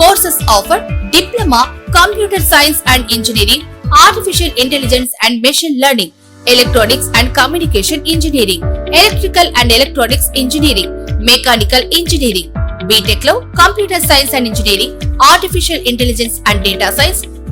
courses offer diploma computer science and engineering artificial intelligence and machine learning electronics and communication engineering electrical and electronics engineering mechanical engineering B Tech లో computer science and engineering artificial intelligence and data science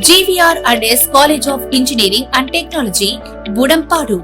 GVR and S college of engineering and technology Budampadu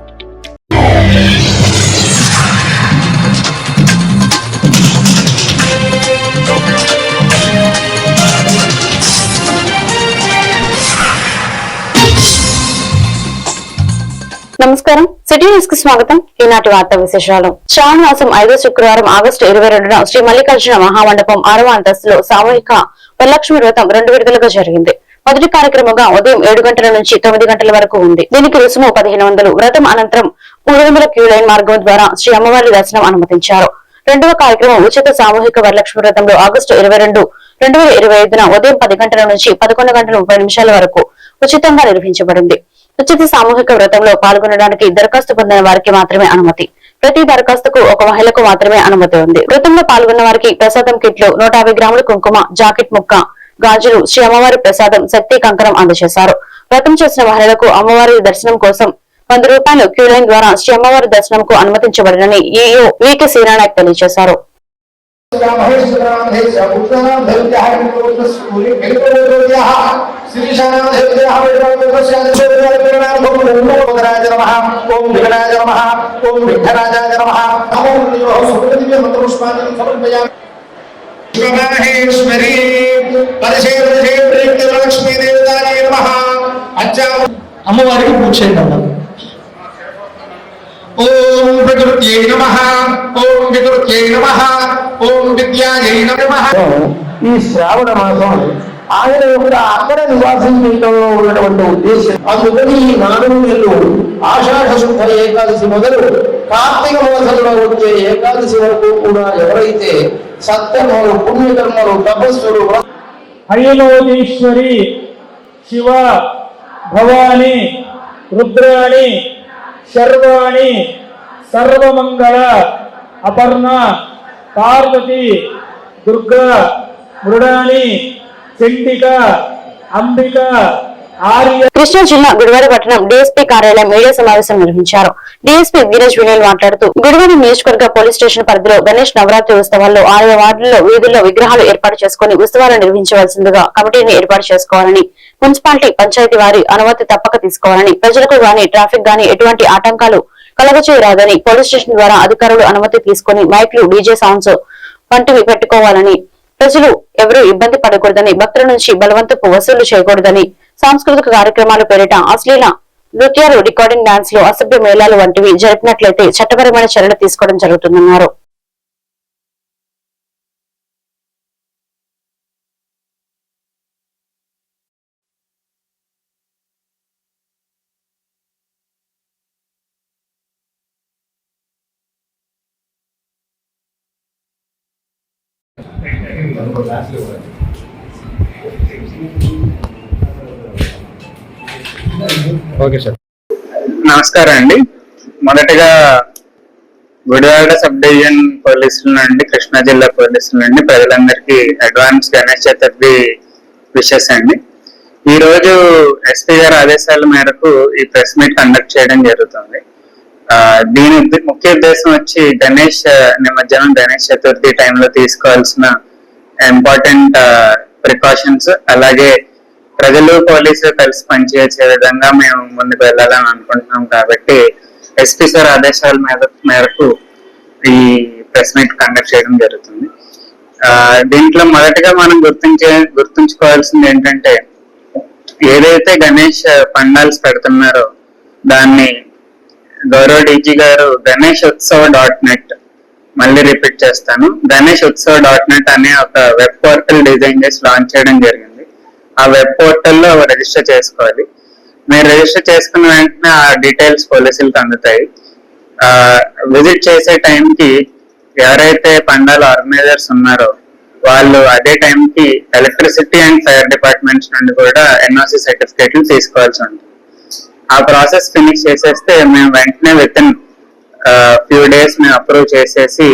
నమస్కారం. City న్యూస్కి స్వాగతం. ఈనాటి వార్తా విశేషాలు. శ్రావణ మాసం ఐదో శుక్రవారం ఆగస్టు ఇరవై రెండున శ్రీ మల్లికార్జున మహామండపం ఆరవ అంతస్తులో సామూహిక వరలక్ష్మి వ్రతం రెండు విడుదలుగా జరిగింది. మొదటి కార్యక్రమంగా ఉదయం ఏడు గంటల నుంచి తొమ్మిది గంటల వరకు ఉంది. దీనికి రుసుము పదిహేను వందలు. వ్రతం అనంతరం మూడు వందల క్యూ లైన్ మార్గం ద్వారా శ్రీ అమ్మవారి దర్శనం అనుమతించారు. రెండవ కార్యక్రమం ఉచిత సామూహిక వరలక్ష్మి వ్రతంలో ఆగస్టు ఇరవై రెండు రెండు వేల ఇరవై ఐదున ఉదయం పది గంటల నుంచి పదకొండు గంటల ముప్పై నిమిషాల వరకు ఉచితంగా నిర్వహించబడింది. ఉచిత సామూహిక వ్రతంలో పాల్గొనడానికి దరఖాస్తు పొందిన వారికి మాత్రమే అనుమతి. ప్రతి దరఖాస్తుకు ఒక మహిళకు మాత్రమే అనుమతి ఉంది. వ్రతంలో పాల్గొన్న వారికి ప్రసాదం కిట్లు నూట గ్రాముల కుంకుమ జాకెట్ ముక్క గాజులు శ్రీ అమ్మవారి ప్రసాదం శక్తి కంకణం అందజేశారు వ్రతం చేసిన మహిళలకు అమ్మవారి దర్శనం కోసం వంద రూపాయలు క్యూలైన్ ద్వారా శ్రీ అమ్మవారి దర్శనంకు అనుమతించబడినని ఈఓ వికే శ్రీనాయక్ తెలియజేశారు మహేశ్వరి అమ్మవారికి పూజ చేయండి అన్న ఓం ప్రకృత్యై నమ. ఓం వికృత్యై నమ. ఓం విద్యాయై నమ. ఈ శ్రావణ మాసం ఆయన యొక్క అక్కడ నివాసించడంలో ఉన్నటువంటి ఉద్దేశం. అందుకని ఈ నాలుగు నెలలు ఆషాఢ శుద్ధ ఏకాదశి మొదలు కార్తీక మాసంలో వచ్చే ఏకాదశి వరకు కూడా ఎవరైతే సత్కర్మలు పుణ్యకర్మలు తపస్సులు హైలోదీశ్వరి శివ భవాని రుద్రాణి శర్వాణి సర్వమంగళ అపర్ణ పార్వతి దుర్గా మృడాని చండిక అంబిక కృష్ణా జిల్లా గుడివాడ పట్టణం డీఎస్పీ కార్యాలయం మీడియా సమావేశం నిర్వహించారు. డీఎస్పీ గిరీష్ వినయల్ మాట్లాడుతూ గుడివాడ నియోజకవర్గ పోలీస్ స్టేషన్ పరిధిలో గణేష్ నవరాత్రి ఉత్సవాల్లో ఆయా వార్డుల్లో వీధుల్లో విగ్రహాలు ఏర్పాటు చేసుకుని ఉత్సవాలు నిర్వహించవలసిందిగా కమిటీని ఏర్పాటు చేసుకోవాలని మున్సిపాలిటీ పంచాయతీ వారి అనుమతి తప్పక తీసుకోవాలని ప్రజలకు గాని ట్రాఫిక్ గాని ఎటువంటి ఆటంకాలు కలగచేయరాదని పోలీస్ స్టేషన్ ద్వారా అధికారులు అనుమతి తీసుకుని మైక్లు డీజే సౌండ్స్ వంటివి పెట్టుకోవాలని ప్రజలు ఎవరూ ఇబ్బంది పడకూడదని భక్తుల నుంచి బలవంతపు వసూలు చేయకూడదని సాంస్కృతిక కార్యక్రమాలు పేరిట అశ్లీల నృత్యాలు రికార్డింగ్ డాన్స్లు అసభ్య మేళాలు వంటివి జరిపినట్లయితే చట్టపరమైన చర్యలు తీసుకోవడం జరుగుతుందన్నారు. Okay sir. నమస్కారం అండి. మొదటగా గుడివాడ సబ్ డివిజన్ పోలీసుల నుండి కృష్ణా జిల్లా పోలీసుల నుండి ప్రజలందరికీ అడ్వాన్స్ గణేష్ చతుర్థి విషెస్ అండి. ఈ రోజు ఎస్పీ గారి ఆదేశాల మేరకు ఈ ప్రెస్ మీట్ కండక్ట్ చేయడం జరుగుతుంది. దీని ముఖ్య ఉద్దేశం వచ్చి గణేష్ నిమజ్జనం గణేష్ చతుర్థి టైంలో తీసుకోవాల్సిన ఇంపార్టెంట్ ప్రికాషన్స్ అలాగే ప్రజలు పోలీసులు కలిసి పనిచేసే విధంగా మేము ముందుకు వెళ్ళాలని అనుకుంటున్నాం కాబట్టి ఎస్పీ సార్ ఆదేశాల మీద మేరకు ఈ ప్రెస్ మీట్ కండక్ట్ చేయడం జరుగుతుంది. దీంట్లో మొదటగా మనం గుర్తించే గుర్తుంచుకోవాల్సింది ఏంటంటే ఏదైతే గణేష్ పండాల్స్ పెడుతున్నారో దాన్ని గౌరవ డీజీ గారు గణేష్ ఉత్సవ్ డాట్ నెట్ మళ్ళీ రిపీట్ చేస్తాను. గణేష్ ఉత్సవ్ డాట్ నెట్ అనే ఒక వెబ్ పోర్టల్ డిజైన్ చేసి లాంచ్ చేయడం జరిగింది. ఆ వెబ్ పోర్టల్లో రిజిస్టర్ చేసుకోవాలి. మీరు రిజిస్టర్ చేసుకున్న వెంటనే ఆ డీటెయిల్స్ పోలీసులకు అందుతాయి. విజిట్ చేసే టైంకి ఎవరైతే పండాల ఆర్గనైజర్స్ ఉన్నారో వాళ్ళు అదే టైంకి ఎలక్ట్రిసిటీ అండ్ ఫైర్ డిపార్ట్మెంట్స్ నుండి కూడా ఎన్ఓసి సర్టిఫికేట్లు తీసుకోవాల్సి ఉంటుంది. ఆ ప్రాసెస్ ఫినిష్ చేసేస్తే మేము వెంటనే విత్ ఇన్ ఫ్యూ డేస్ మేము అప్రూవ్ చేసేసి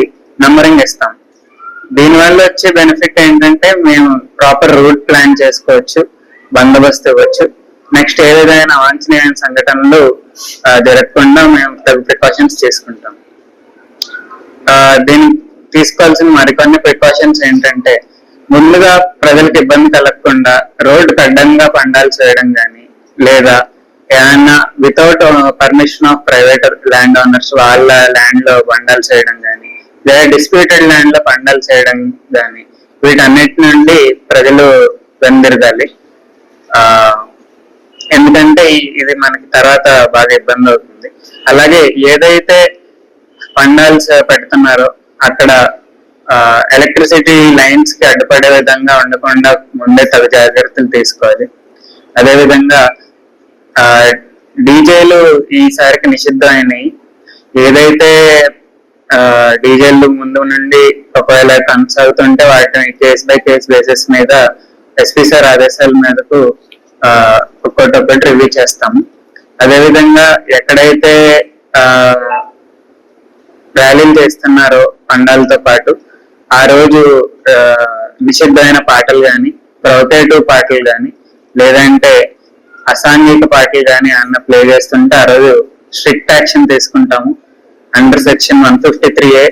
నంబరింగ్ ఇస్తాం. దీనివల్ల వచ్చే బెనిఫిట్ ఏంటంటే మేము ప్రాపర్ రూట్ ప్లాన్ చేసుకోవచ్చు బందోబస్తు ఇవ్వచ్చు. నెక్స్ట్ ఏ విధమైన అవాంఛనీయ సంఘటనలు జరగకుండా మేము తగు ప్రికాషన్స్ తీసుకుంటాం దీని తీసుకోవాల్సిన మరికొన్ని ప్రికాషన్స్ ఏంటంటే ముందుగా ప్రజలకు ఇబ్బంది కలగకుండా రోడ్డు అడ్డంగా పండాలు చేయడం కానీ లేదా ఏమైనా without permission of private land owners వాళ్ళ ల్యాండ్లో పండాలు చేయడం కానీ లేదా డిస్ప్యూటెడ్ ల్యాండ్లో పండాలు చేయడం కానీ వీటన్నిటి నుండి ప్రజలు వెందిరగాలి ఆ ఎందుకంటే ఇది మనకి తర్వాత బాగా ఇబ్బంది అవుతుంది. అలాగే ఏదైతే పండాల్స్ పెడుతున్నారో అక్కడ ఎలక్ట్రిసిటీ లైన్స్కి అడ్డుపడే విధంగా ఉండకుండా ముందే తగు జాగ్రత్తలు తీసుకోవాలి. అదేవిధంగా డీజేలు ఈసారికి నిషిద్ధమైనవి ఏదైతే డీజేలు ముందు నుండి ఒకవేళ కొనసాగుతుంటే వాటిని కేస్ బై కేస్ బేసిస్ మీద ఎస్పీ సార్ ఆదేశాల మేరకు ఆ, ఒక్కొక్కటి రివ్యూ చేస్తాము. అదేవిధంగా ఎక్కడైతే ర్యాలీలు చేస్తున్నారో పండాలతో పాటు ఆ రోజు నిషిద్ధమైన పాటలు కానీ ప్రొవకేటివ్ పాటలు కానీ లేదంటే అసాంఘిక పాటలు కానీ అన్న ప్లే చేస్తుంటే ఆ రోజు స్ట్రిక్ట్ యాక్షన్ తీసుకుంటాము. Under section one fifty three A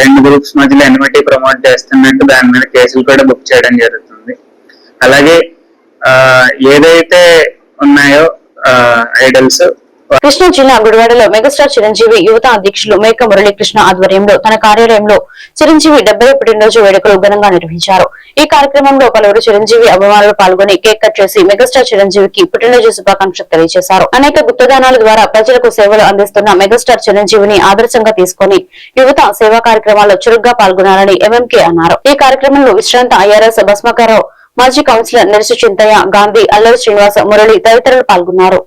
రెండు గ్రూప్స్ మధ్యలో ఎన్మిటీ ప్రమోట్ చేస్తున్నట్టు దాని మీద కేసులు కూడా బుక్ చేయడం జరుగుతుంది. అలాగే uh, ఏదైతే ఉన్నాయో uh, ఐడల్స్ కృష్ణా జిల్లా గుడివాడలో మెగాస్టార్ చిరంజీవి యువత అధ్యక్షులు మేక మురళీకృష్ణ ఆధ్వర్యంలో తన కార్యాలయంలో చిరంజీవి డెబ్బై పుట్టినరోజు వేడుకలు ఘనంగా నిర్వహించారు. ఈ కార్యక్రమంలో పలువురు చిరంజీవి అభిమానులు పాల్గొని కేక్ కట్ చేసి మెగాస్టార్ చిరంజీవికి పుట్టినరోజు శుభాకాంక్షలు తెలియజేశారు. అనేక గుప్తదానాల ద్వారా ప్రజలకు సేవలు అందిస్తున్న మెగాస్టార్ చిరంజీవిని ఆదర్శంగా తీసుకుని యువత సేవా కార్యక్రమాల్లో చురుగ్గా పాల్గొనాలని ఎంఎంకే అన్నారు. ఈ కార్యక్రమంలో విశ్రాంత ఐఆర్ఎస్ భస్మకారావు మాజీ కౌన్సిలర్ నర్సు చింతయ్య గాంధీ అల్లరి శ్రీనివాస మురళి తదితరులు పాల్గొన్నారు.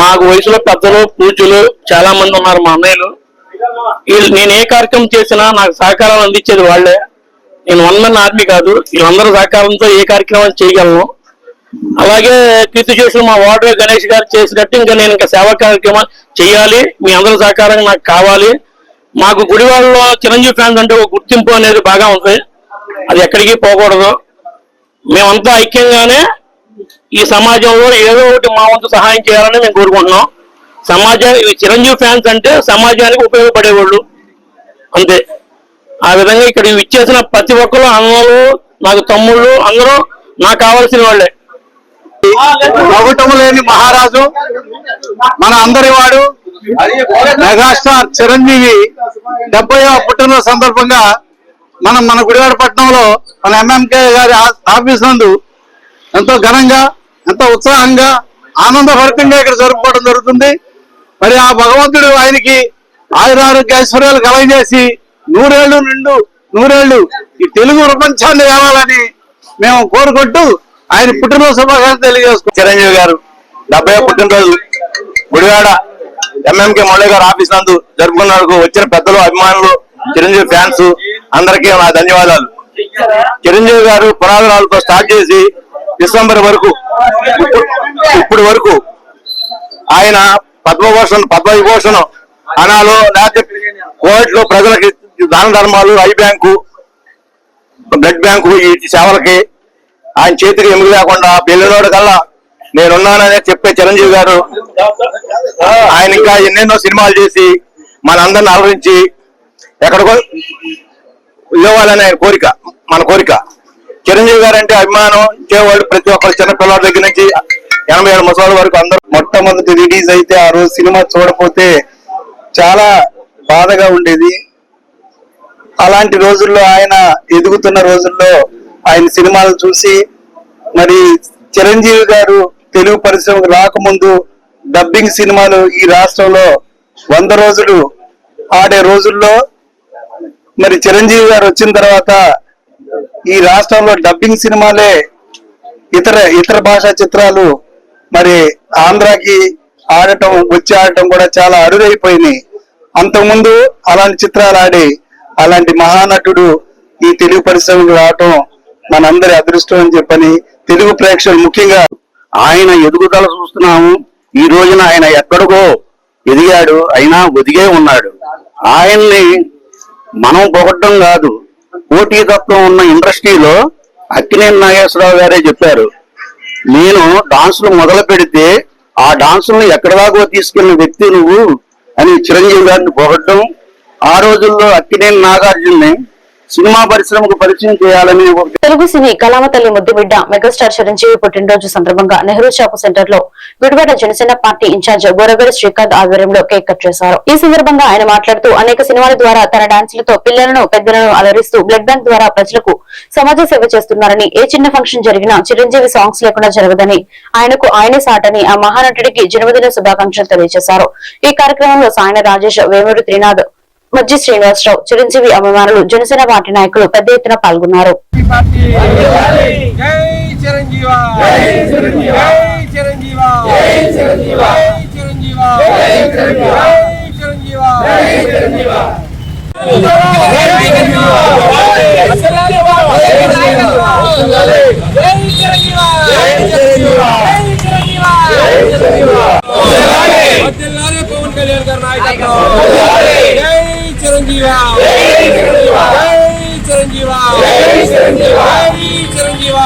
మాకు వయసులో పెద్దలు పూజలు చాలా మంది ఉన్నారు మా అన్నయ్యలు. వీళ్ళు నేను ఏ కార్యక్రమం చేసినా నాకు సహకారం అందించేది వాళ్ళే. నేను వన్ మెన్ ఆర్మీ కాదు వీళ్ళందరూ సహకారంతో ఏ కార్యక్రమం చేయగలను? అలాగే కీర్తి చేసిన మా వార్డు గణేష్ గారు చేసినట్టు ఇంకా నేను ఇంకా సేవా కార్యక్రమాలు చేయాలి మీ అందరి సహకారం నాకు కావాలి. మాకు గుడివాడలో చిరంజీవి ఫ్యాన్స్ అంటే ఒక గుర్తింపు అనేది బాగా ఉంది. అది ఎక్కడికి పోకూడదు. మేమంతా ఐక్యంగానే ఈ సమాజంలో ఏదో ఒకటి మా వంతు సహాయం చేయాలని మేము కోరుకుంటున్నాం. సమాజం ఈ చిరంజీవి ఫ్యాన్స్ అంటే సమాజానికి ఉపయోగపడేవాళ్ళు. అంతే. ఆ విధంగా ఇక్కడ ఇచ్చేసిన ప్రతి ఒక్కరు అన్నలు నాకు తమ్ముళ్ళు అందరూ నాకు కావాల్సిన వాళ్ళే. ప్రభుత్వం లేని మహారాజు మన అందరి వాడు మెగాస్టార్ చిరంజీవి డెబ్బై పుట్టినరోజు సందర్భంగా మనం మన గుడివాడ పట్టణంలో మన ఎంఎంకే గారి ఆఫీస్ నందు ఎంతో ఘనంగా ఎంతో ఉత్సాహంగా ఆనందభరితంగా ఇక్కడ జరుపుకోవడం జరుగుతుంది. మరి ఆ భగవంతుడు ఆయనకి ఆయురారోగ్య ఐశ్వర్యాలు కలగజేసి నూరేళ్ళు నిండు నూరేళ్ళు ఈ తెలుగు ప్రపంచాన్ని కావాలని మేము కోరుకుంటూ ఆయన పుట్టినరోజు శుభాకాంక్షలు తెలియజేసుకుంటాం చిరంజీవి గారు డెబ్బై పుట్టినరోజు. గుడివాడ ఎంఎంకే మురళి గారు ఆఫీస్ నందు జరుపుకున్నందుకు వచ్చిన పెద్దలు అభిమానులు చిరంజీవి ఫ్యాన్స్ అందరికీ నా ధన్యవాదాలు. చిరంజీవి గారు పురాణాలతో స్టార్ట్ చేసి డిసెంబర్ వరకు ఇప్పుడు- వరకు ఆయన పద్మభూషణ్ పద్మవిభూషణ్ అనాలో లేకపోతే కోవిడ్లో ప్రజలకి దాన ధర్మాలు ఐ బ్యాంకు బ్లడ్ బ్యాంకు ఈ సేవలకి ఆయన చేతికి ఎముగు లేకుండా పెళ్ళిలోడు కల్లా నేనున్నాననే చెప్పే చిరంజీవి గారు ఆయన ఇంకా ఎన్నెన్నో సినిమాలు చేసి మనందరిని అలరించి ఎక్కడికో ఇవ్వాలని ఆయన కోరిక మన కోరిక. చిరంజీవి గారు అంటే అభిమానం ఇచ్చేవాళ్ళు ప్రతి ఒక్కరు చిన్న పిల్లల దగ్గర నుంచి ఎనభై ఏడు ముసలి వరకు అందరూ మొట్టమొదటి రిలీజ్ అయితే ఆ రోజు సినిమా చూడకపోతే చాలా బాధగా ఉండేది. అలాంటి రోజుల్లో ఆయన ఎదుగుతున్న రోజుల్లో ఆయన సినిమాలు చూసి మరి చిరంజీవి గారు తెలుగు పరిశ్రమకు రాకముందు డబ్బింగ్ సినిమాలు ఈ రాష్ట్రంలో వంద రోజులు ఆడే రోజుల్లో మరి చిరంజీవి గారు వచ్చిన తర్వాత ఈ రాష్ట్రంలో డబ్బింగ్ సినిమాలే ఇతర ఇతర భాషా చిత్రాలు మరి ఆంధ్రాకి ఆడటం వచ్చి ఆడటం కూడా చాలా అరుదైపోయినాయి. అంతకుముందు అలాంటి చిత్రాలు ఆడి అలాంటి మహానటుడు ఈ తెలుగు పరిశ్రమకు రావటం మనందరి అదృష్టం అని చెప్పని తెలుగు ప్రేక్షకులు ముఖ్యంగా ఆయన ఎదుగుదల చూస్తున్నాము. ఈ రోజున ఆయన ఎక్కడికో ఎదిగాడు అయినా ఒదిగే ఉన్నాడు. ఆయన్ని మనం పొగట్టం కాదు. పోటీతత్వం ఉన్న ఇండస్ట్రీలో అక్కినేని నాగేశ్వరరావు గారే చెప్పారు. నేను డాన్సులు మొదలు పెడితే ఆ డాన్సులను ఎక్కడ దాకా తీసుకెళ్ళిన వ్యక్తి నువ్వు అని చిరంజీవి గారిని పొగట్టం ఆ రోజుల్లో అక్కినేని నాగార్జున్ని సినిమా పరిశ్రమకు పరిచయం చేయాలని తెలుగు సినీ కళామ తల్లి ముద్దుబిడ్డ మెగాస్టార్ చిరంజీవి పుట్టినరోజు సందర్భంగా నెహ్రూ షాపు సెంటర్లో గుడివాడ జనసేన పార్టీ ఇన్ఛార్జ్ బోరగడి శ్రీకాంత్ ఆధ్వర్యంలో కేక్ కట్ చేశారు. ఈ సందర్భంగా ఆయన మాట్లాడుతూ అనేక సినిమాల ద్వారా తన డాన్సులతో పిల్లలను పెద్దలను అలరిస్తూ బ్లడ్ బ్యాంక్ ద్వారా ప్రజలకు సమాజ సేవ చేస్తున్నారని ఏ చిన్న ఫంక్షన్ జరిగినా చిరంజీవి సాంగ్స్ లేకుండా జరగదని ఆయనకు ఆయనే సాటని ఆ మహానటుడికి జన్మదిన శుభాకాంక్షలు తెలియజేశారు. ఈ కార్యక్రమంలో సాయన రాజేష్ వేమూరి త్రినాథ్ మజ్జి శ్రీనివాసరావు చిరంజీవి అభిమానులు జనసేన పార్టీ నాయకులు పెద్ద ఎత్తున పాల్గొన్నారు పవన్ కళ్యాణ్ గారు నాయకత్వం చిరంజీవ చిరంజీవ చిరంజీవ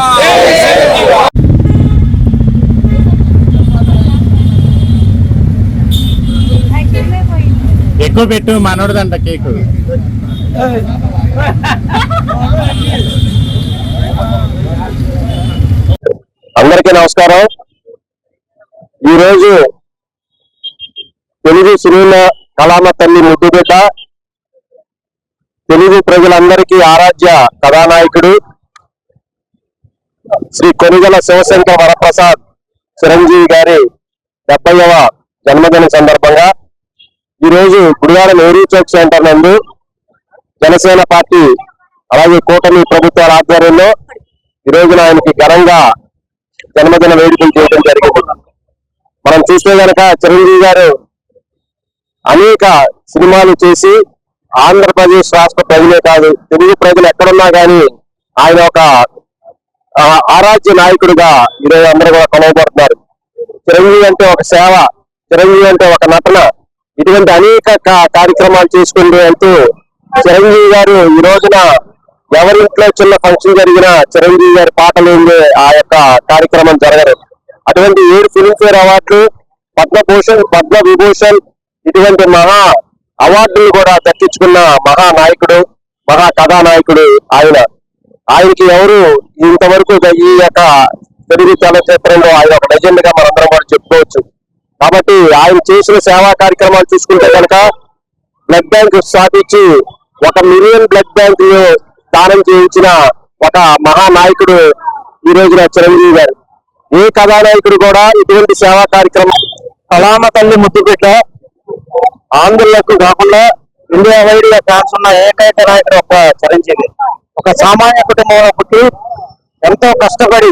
ఎక్కువ పెట్టు మనోడదంట కేకు. అందరికీ నమస్కారం. ఈరోజు తెలుగు సినిమా కళామ తల్లి ముద్దుబిడ్డ తెలుగు ప్రజలందరికీ ఆరాధ్య కథానాయకుడు శ్రీ కొనుగల శివశంకర వరప్రసాద్ చిరంజీవి గారి డెబ్బైవ జన్మదిన సందర్భంగా ఈరోజు గుడివాడ నెహ్రూ చౌక్ సెంటర్ నందు జనసేన పార్టీ అలాగే కూటమి ప్రభుత్వాల ఆధ్వర్యంలో ఈ రోజున ఆయనకి ఘనంగా జన్మదిన వేడుకలు చేయడం జరిగింది. మనం చూస్తే గనక చిరంజీవి గారు అనేక సినిమాలు చేసి ఆంధ్రప్రదేశ్ రాష్ట్ర ప్రజలే కాదు తెలుగు ప్రజలు ఎక్కడున్నా కానీ ఆయన ఒక ఆరాజ్య ఆరాధ్య నాయకుడిగా ఈరోజు అందరూ కూడా కొనవబడుతున్నారు చిరంజీవి అంటే ఒక సేవ చిరంజీవి అంటే ఒక నటన ఇటువంటి అనేక కార్యక్రమాలు చేసుకుంటూ అంటూ చిరంజీవి గారు ఈ రోజున ఎవరి ఇంట్లో చిన్న ఫంక్షన్ జరిగినా చిరంజీవి గారి పాటలు ఉండే ఆ యొక్క కార్యక్రమం జరగరు అటువంటి ఏడు ఫిల్మ్ఫేర్ అవార్డులు పద్మభూషణ్ పద్మ విభూషణ్ ఇటువంటి మహా అవార్డులు కూడా దక్కించుకున్న మహానాయకుడు మహా కథానాయకుడు ఆయన. ఆయనకి ఎవరు ఇంతవరకు ఈ యొక్క తెలుగు చలచిత్రంలో ఆయన ఒక లెజెండ్గా మనందరం కూడా చెప్పుకోవచ్చు. కాబట్టి ఆయన చేసిన సేవా కార్యక్రమాలు చూసుకుంటే కనుక బ్లడ్ బ్యాంక్ స్థాపించి ఒక మిలియన్ బ్లడ్ బ్యాంక్ దానం చేయించిన ఒక మహానాయకుడు ఈ రోజున చిరంజీవి గారు. ఏ కథానాయకుడు కూడా ఇటువంటి సేవా కార్యక్రమం కళామ తల్లి ముద్దుపెట్ట ఆంధ్రులకు కాకుండా ఇండియా వైడ్గా ఛాన్స్ ఉన్న ఏకైక నాయకుడు ఒక చిరంజీవి. ఒక సామాన్య కుటుంబంలో పుట్టి ఎంతో కష్టపడి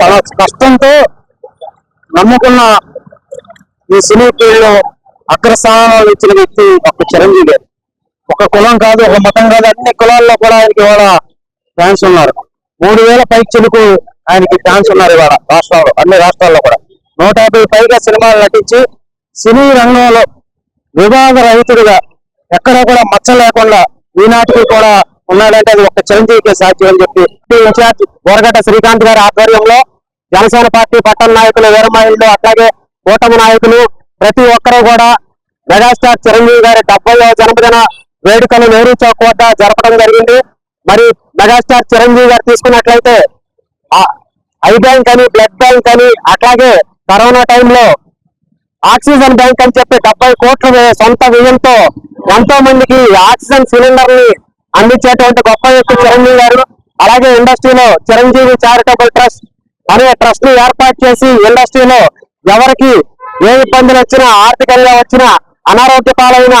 తన కష్టంతో నమ్ముకున్న ఈ సినీ ఫీల్డ్లో అగ్రస్థానంలో ఇచ్చిన వ్యక్తి ఒక చిరంజీవి. ఒక కులం కాదు ఒక మతం కాదు అన్ని కులాల్లో కూడా ఆయనకి ఇవాళ ఫ్యాన్స్ ఉన్నారు. మూడు వేల పైకి చెలుకు ఆయనకి ఫ్యాన్స్ ఉన్నారు ఇవాళ రాష్ట్రాల్లో అన్ని రాష్ట్రాల్లో కూడా. నూట యాభై పైగా సినిమాలు నటించి సినీ రంగంలో వివాద రహితుడిగా ఎక్కడ కూడా మచ్చ లేకుండా ఈనాటికి కూడా ఉన్నాడంటే అది ఒక చిరంజీవికి సాధ్యం అని చెప్పి ఇన్ఛార్జ్ బోరగడ్డ శ్రీకాంత్ గారి ఆధ్వర్యంలో జనసేన పార్టీ పట్టణ నాయకులు వీరమాయిలు అట్లాగే కూటమి నాయకులు ప్రతి ఒక్కరూ కూడా మెగాస్టార్ చిరంజీవి గారి డెబ్బైవ జన్మదిన వేడుకలు నెహ్రూ చౌక్ వద్ద జరపడం జరిగింది. మరి మెగాస్టార్ చిరంజీవి గారు తీసుకున్నట్లయితే ఐ బ్యాంక్ అని బ్లడ్ బ్యాంక్ అని అట్లాగే కరోనా టైంలో ఆక్సిజన్ బ్యాంక్ అని చెప్పి డెబ్బై కోట్ల సొంత వ్యయంతో ఎంతో మందికి ఆక్సిజన్ సిలిండర్ని అందించేటువంటి గొప్ప వ్యక్తి చిరంజీవి గారు. అలాగే ఇండస్ట్రీలో చిరంజీవి చారిటబుల్ ట్రస్ట్ అనే ట్రస్ట్ని ఏర్పాటు చేసి ఇండస్ట్రీలో ఎవరికి ఏ ఇబ్బందులు వచ్చినా ఆర్థికంగా వచ్చినా అనారోగ్య పాలైన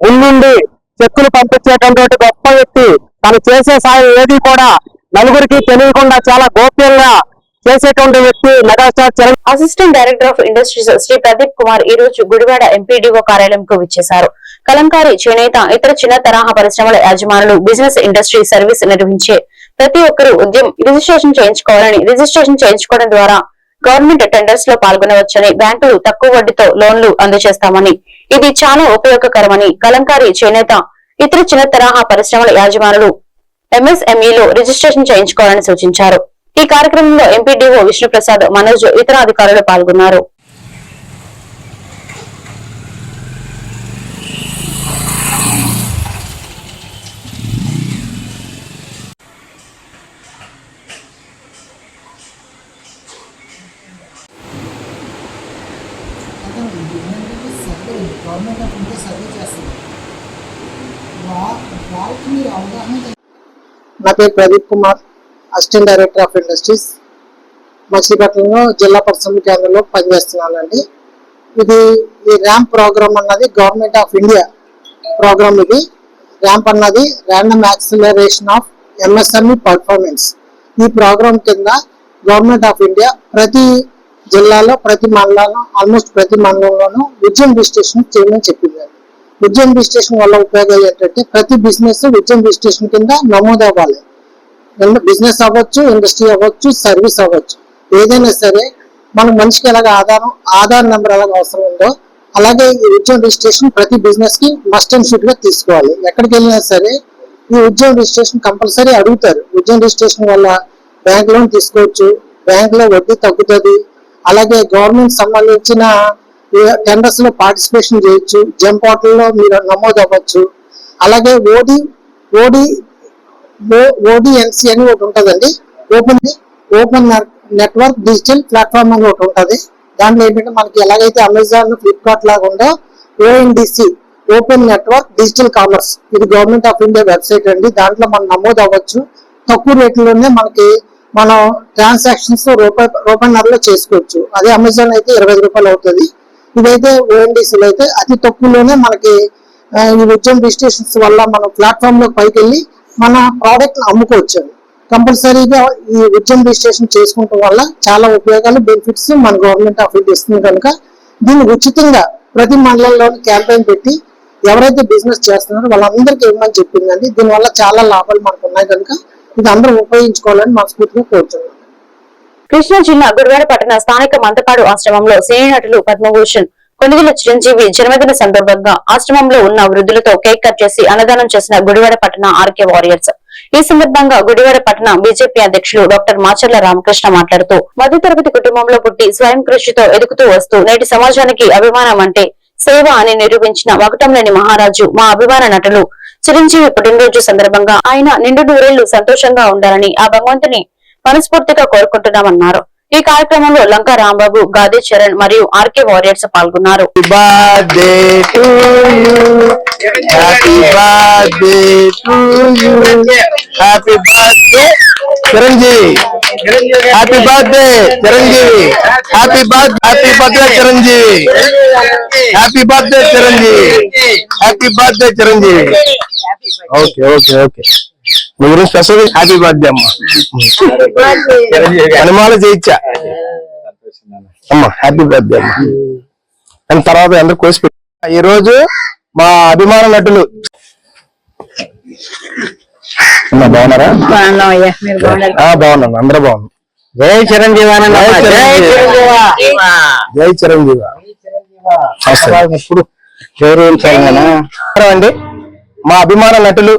ముందుండి చెక్కులు పంపించేటటువంటి గొప్ప వ్యక్తి తను చేసే సాయం ఏది కూడా నలుగురికి తెలియకుండా చాలా గోప్యంగా చేసేటువంటి వ్యక్తి megastar Charan. Assistant director of industries Shri Pradeep Kumar ఈ రోజు గుడివాడ ఎంపీడీఓ కార్యాలయంకు విచ్చేశారు. కలంకారీ చేనేత ఇతర చిన్న తరహా పరిశ్రమల యాజమానులు బిజినెస్ ఇండస్ట్రీ సర్వీస్ నిర్వహించే ప్రతి ఒక్కరూ ఉద్యమం రిజిస్ట్రేషన్ చేయించుకోవాలని రిజిస్ట్రేషన్ చేయించుకోవడం ద్వారా గవర్నమెంట్ టెండర్స్లో పాల్గొనవచ్చని బ్యాంకులు తక్కువ వడ్డీతో లోన్లు అందజేస్తామని. ఇది చాలా ఉపయోగకరమని కలంకారీ చేనేత ఇతర చిన్న తరహా పరిశ్రమల యాజమానులు ఎంఎస్ఎంఈలో రిజిస్ట్రేషన్ చేయించుకోవాలని సూచించారు. ఈ కార్యక్రమంలో ఎంపీడీఓ విష్ణుప్రసాద్ మనోజ్ ఇతర అధికారులు పాల్గొన్నారు. గవర్నమెంట్ ఆఫ్ ఇండియా సర్వే చేస్తుంది వాళ్ళకి మీరు అవగాహన నా పేరు Pradeep Kumar. Assistant director of industries మచిలీపట్నంలో జిల్లా పరిశ్రమ కేంద్రంలో పనిచేస్తున్నానండి. ఇది ఈ ర్యాంప్ ప్రోగ్రామ్ అన్నది గవర్నమెంట్ ఆఫ్ ఇండియా ప్రోగ్రామ్ ఇది. ర్యాంప్ అన్నది random acceleration of MSME performance. ఈ ప్రోగ్రామ్ కింద గవర్నమెంట్ ఆఫ్ ఇండియా ప్రతి జిల్లాలో ప్రతి మండలంలో ఆల్మోస్ట్ ప్రతి మండలంలోనూ ఉద్యమ రిజిస్ట్రేషన్ చేయమని చెప్పింది. ఉద్యమ రిజిస్ట్రేషన్ వల్ల ఉపయోగం ఏంటంటే ప్రతి బిజినెస్ ఉద్యమ రిజిస్ట్రేషన్ కింద నమోదు అవ్వాలి. బిజినెస్ అవ్వచ్చు ఇండస్ట్రీ అవ్వచ్చు సర్వీస్ అవ్వచ్చు. ఏదైనా సరే మన మనిషికి ఎలాగ ఆధారం ఆధార్ నెంబర్ ఎలాగ అవసరం ఉందో అలాగే ఈ ఉద్యోగ రిజిస్ట్రేషన్ ప్రతి బిజినెస్కి మస్ట్ అండ్ షుడ్గా తీసుకోవాలి. ఎక్కడికి వెళ్ళినా సరే ఈ ఉద్యోగ రిజిస్ట్రేషన్ కంపల్సరీ అడుగుతారు. ఉద్యోగ రిజిస్ట్రేషన్ వల్ల బ్యాంక్ లోన్ తీసుకోవచ్చు బ్యాంక్లో వడ్డీ తగ్గుతుంది. అలాగే గవర్నమెంట్ సంబంధించిన టెండర్స్లో పార్టిసిపేషన్ చేయొచ్చు జంప్ పోర్టల్లో మీరు నమోదు అవ్వచ్చు. అలాగే ఓడి ఓడి ఓడిఎన్సి అని ఒకటి ఉంటుందండి. Open open network digital platform అని ఒకటి ఉంటుంది. దాంట్లో ఏంటంటే మనకి ఎలాగైతే అమెజాన్ ఫ్లిప్కార్ట్ లాగా ఉందో ONDC open network digital commerce. ఇది గవర్నమెంట్ ఆఫ్ ఇండియా వెబ్సైట్ అండి. దాంట్లో మనం నమోదు అవ్వచ్చు. తక్కువ రేట్లోనే మనకి మనం ట్రాన్సాక్షన్స్ రూపాయి రూపాయిన్నరలో చేసుకోవచ్చు. అదే అమెజాన్ అయితే ఇరవై ఐదు రూపాయలు అవుతుంది. ఇదైతే ఓఎన్డిసిలో అయితే అతి తక్కువలోనే మనకి ఈ ఉద్యమ రిజిస్ట్రేషన్స్ వల్ల మనం ప్లాట్ఫామ్లో పైకి వెళ్ళి మన ప్రోడక్ట్ అమ్ముకోవచ్చు. కంపల్సరీగా ఈ ఉద్యమ రిజిస్ట్రేషన్ చేసుకోవడం వల్ల చాలా ఉపయోగాలు బెనిఫిట్స్ మన గవర్నమెంట్ ఆఫ్ ఇండియా ఇస్తుంది కనుక దీన్ని ఉచితంగా ప్రతి మండలంలో క్యాంపెయిన్ పెట్టి ఎవరైతే బిజినెస్ చేస్తున్నారో వాళ్ళందరికీ ఇవ్వమని చెప్పిందండి. దీనివల్ల చాలా లాభాలు మనకు ఉన్నాయి కనుక ఇది అందరూ ఉపయోగించుకోవాలని మనస్ఫూర్తిగా కోరుతున్నాం కృష్ణా జిల్లా గుడివాడ పట్టణ స్థానిక మంతపాడు ఆశ్రమంలో సినీ నటులు పద్మభూషణ్ కొనిదెల చిరంజీవి జన్మదిన సందర్భంగా ఆశ్రమంలో ఉన్న వృద్ధులతో కేక్ కట్ చేసి అన్నదానం చేసిన గుడివాడ పట్టణ ఆర్కే వారియర్స్. ఈ సందర్భంగా గుడివాడ పట్టణ బీజేపీ అధ్యక్షులు డాక్టర్ మాచర్ల రామకృష్ణ మాట్లాడుతూ మధ్యతరగతి కుటుంబంలో పుట్టి స్వయం కృషితో ఎదుగుతూ వస్తూ నేటి సమాజానికి అభిమానం అంటే సేవ అని నిరూపించిన మకుటంలేని మహారాజు మా అభిమాన నటులు. చిరంజీవి పుట్టినరోజు సందర్భంగా ఆయన నిండు నూరేళ్ళు సంతోషంగా ఉండాలని ఆ భగవంతుని మనస్ఫూర్తిగా కోరుకుంటున్నామన్నారు. ఈ కార్యక్రమంలో లంకా రాంబాబు గాదే చరణ్ మరియు ఆర్కే వారియర్స్ పాల్గొన్నారు. Chiranjeevi happy birthday Chiranjeevi. Happy birth happy birthday Chiranjeevi. Happy birthday Chiranjeevi. Happy birthday Chiranjeevi. Okay okay okay మీ గురించి స్పెషల్ హ్యాపీ బర్త్డే అమ్మా. హనుమాల చేయించా అమ్మా హ్యాపీ బర్త్డే అమ్మా. అండ్ తర్వాత అందరు కోసి పెట్టు. ఈ రోజు మా అభిమాన నటులు. బాగున్నారా? బాగున్నాను అందరూ బాగున్నాం. జై చిరంజీవి జై చిరంజీవి. ఇప్పుడు అండి. మా అభిమాన నటులు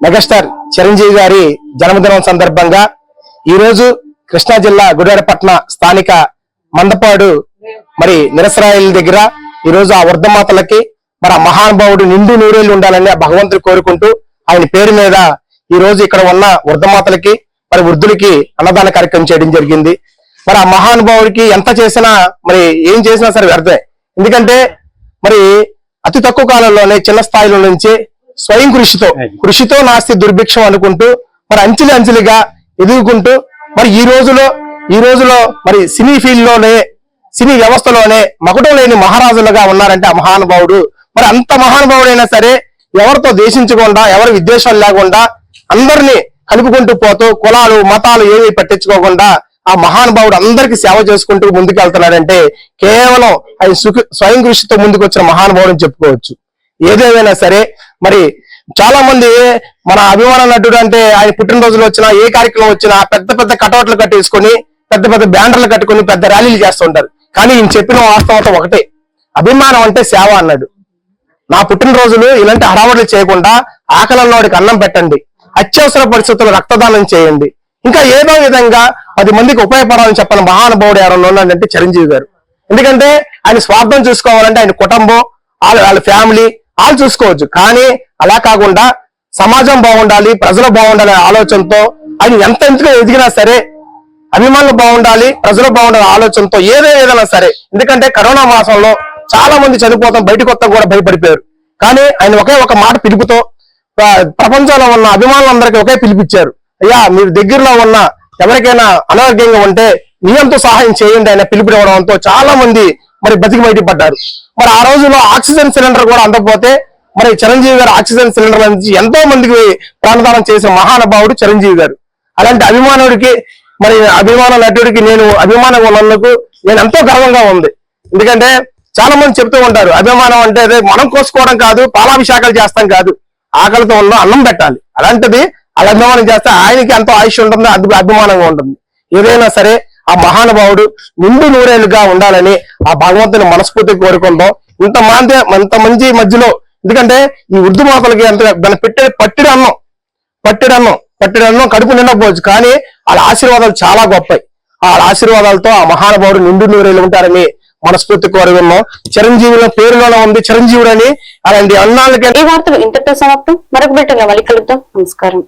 మెగాస్టార్ చిరంజీవి గారి జన్మదినం సందర్భంగా ఈ రోజు కృష్ణా జిల్లా గుడివాడపట్న స్థానిక మందపాడు మరి నిరసరాయిల దగ్గర ఈ రోజు ఆ వృద్ధమాతలకి మరి ఆ మహానుభావుడు నిండు నూరేళ్ళు ఉండాలని ఆ భగవంతుడు కోరుకుంటూ ఆయన పేరు మీద ఈ రోజు ఇక్కడ ఉన్న వృద్ధమాతలకి మరి వృద్ధులకి అన్నదాన కార్యక్రమం చేయడం జరిగింది. మరి ఆ మహానుభావుడికి ఎంత చేసినా మరి ఏం చేసినా సరే వ్యర్థమే. ఎందుకంటే మరి అతి తక్కువ కాలంలోనే చిన్న స్థాయిలో నుంచి స్వయం కృషితో కృషితో నాస్తి దుర్భిక్షం అనుకుంటూ మరి అంచెలి అంచులుగా ఎదుగుకుంటూ మరి ఈ రోజులో ఈ రోజులో మరి సినీ ఫీల్డ్లోనే సినీ వ్యవస్థలోనే మకుటం లేని మహారాజులుగా ఉన్నారంటే ఆ మహానుభావుడు. మరి అంత మహానుభావుడైనా సరే ఎవరితో దేశించకుండా ఎవరి విద్వేషాలు లేకుండా అందరినీ కలుపుకుంటూ పోతూ కులాలు మతాలు ఏవి పట్టించుకోకుండా ఆ మహానుభావుడు అందరికి సేవ చేసుకుంటూ ముందుకు వెళ్తున్నాడంటే కేవలం ఆయన సుఖ- స్వయం కృషితో ముందుకు వచ్చిన మహానుభావుడు చెప్పుకోవచ్చు. ఏదేమైనా సరే మరి చాలా మంది మన అభిమాన నటుడు అంటే ఆయన పుట్టినరోజులు వచ్చినా ఏ కార్యక్రమం వచ్చినా పెద్ద పెద్ద కటౌట్లు కట్టేసుకొని పెద్ద పెద్ద బ్యానర్లు కట్టుకొని పెద్ద ర్యాలీలు చేస్తుంటారు కానీ ఈయన చెప్పిన వాస్తవత ఒకటే. అభిమానం అంటే సేవ అన్నాడు. నా పుట్టినరోజులు ఇలాంటి హడావడులు చేయకుండా ఆకలన్నోడికి అన్నం పెట్టండి. అత్యవసర పరిస్థితుల్లో రక్తదానం చేయండి. ఇంకా ఏదో విధంగా పది మందికి ఉపయోగపడాలని చెప్పిన మహానుభావుడు ఎవరన్నా ఉన్నాడంటే చిరంజీవి గారు. ఎందుకంటే ఆయన స్వార్థం చూసుకోవాలంటే ఆయన కుటుంబం వాళ్ళ వాళ్ళ ఫ్యామిలీ వాళ్ళు చూసుకోవచ్చు. కానీ అలా కాకుండా సమాజం బాగుండాలి ప్రజలు బాగుండాలి ఆలోచనతో ఆయన ఎంత ఎంతగా ఎదిగినా సరే అభిమానులు బాగుండాలి ప్రజలు బాగుండాలి ఆలోచనతో ఏదో ఏదైనా సరే. ఎందుకంటే కరోనా మాసంలో చాలా మంది చనిపోతాం బయటకు వస్తాం కూడా భయపడిపోయారు. కానీ ఆయన ఒకే ఒక మాట పిలుపుతో ప్రపంచంలో ఉన్న అభిమానులందరికీ ఒకే పిలిపిచ్చారు. అయ్యా మీరు దగ్గరలో ఉన్న ఎవరికైనా అనారోగ్యంగా ఉంటే నియంతో సహాయం చేయండి ఆయన పిలుపునివ్వడంతో చాలా మంది మరి బతికి బయటపడ్డారు. మరి ఆ రోజుల్లో ఆక్సిజన్ సిలిండర్ కూడా అందకపోతే మరి చిరంజీవి గారు ఆక్సిజన్ సిలిండర్ నుంచి ఎంతో మందికి ప్రాణదానం చేసిన మహానుభావుడు చిరంజీవి గారు. అలాంటి అభిమానుడికి మరి అభిమాన నటుడికి నేను అభిమానంగా ఉన్నందుకు నేను ఎంతో గర్వంగా ఉంది. ఎందుకంటే చాలా మంది చెప్తూ ఉంటారు అభిమానం అంటే అదే మనం కోసుకోవడం కాదు పాలాభిషేకాలు చేస్తాం కాదు ఆకలితో ఉన్న అన్నం పెట్టాలి. అలాంటిది అలా అభిమానం చేస్తే ఆయనకి ఎంతో ఆయుష్ ఉంటుందో అది అభిమానంగా ఉంటుంది. ఏదైనా సరే ఆ మహానుభావుడు నిండు నూరేళ్ళుగా ఉండాలని ఆ భగవంతుని మనస్ఫూర్తిగా కోరుకుందాం. ఇంత మంది ఇంత మంచి మధ్యలో ఎందుకంటే ఈ ఉర్దూ మాతలకి ఎంత దాన్ని పెట్టే పట్టిడి అన్నం పట్టిడి అన్నం పట్టిడి అన్నం కడుపు నిండకపోవచ్చు కానీ వాళ్ళ ఆశీర్వాదాలు చాలా గొప్పవి. ఆ ఆశీర్వాదాలతో ఆ మహానుభావుడు నిండు నూరేళ్ళు ఉంటారని మనస్ఫూర్తి కోరుకున్నాం చిరంజీవుల పేరులోనే ఉంది చిరంజీవుడు అని అలాంటి అన్నాళ్ళకి ఈ వార్తలు ఇంతటితో సమాప్తం. మరొక బిడ్డగా మళ్ళీ కలుద్దాం. నమస్కారం.